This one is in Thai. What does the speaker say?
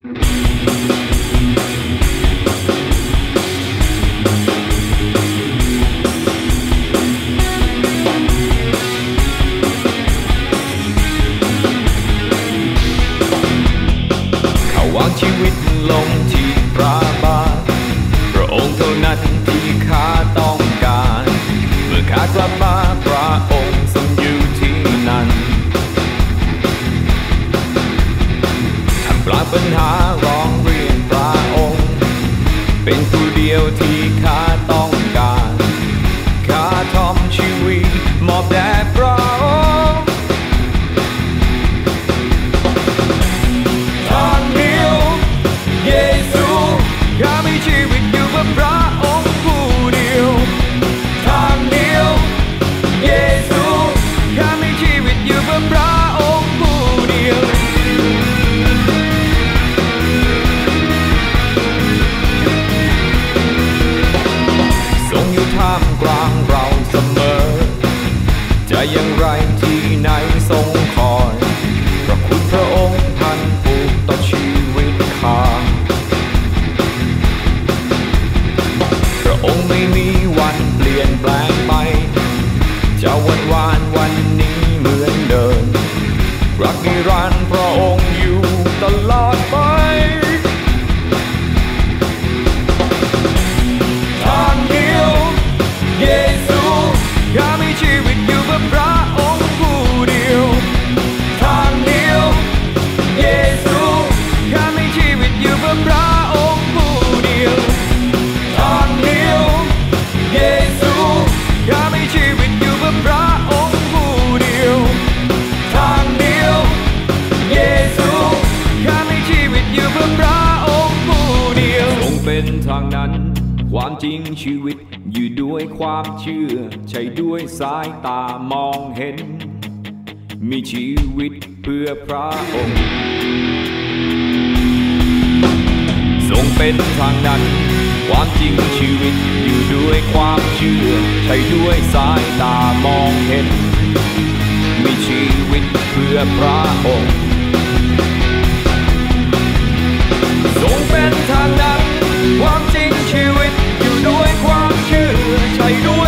วางชีวิตลงที่พระบพระองค์เท่านั้นที่ข้าต้องการ เมื่อข้ากลับมา eu te ายตามองเห็น มีชีวิตเพื่อพระองค์ทรงเป็นทางนั้น ความจริงชีวิตอยู่ด้วยความเชื่อ ใช้ด้วยสายตามองเห็น มีชีวิตเพื่อพระองค์ทรงเป็นทางนั้น ความจริงชีวิตอยู่ด้วยความเชื่อ ใช้ด้วย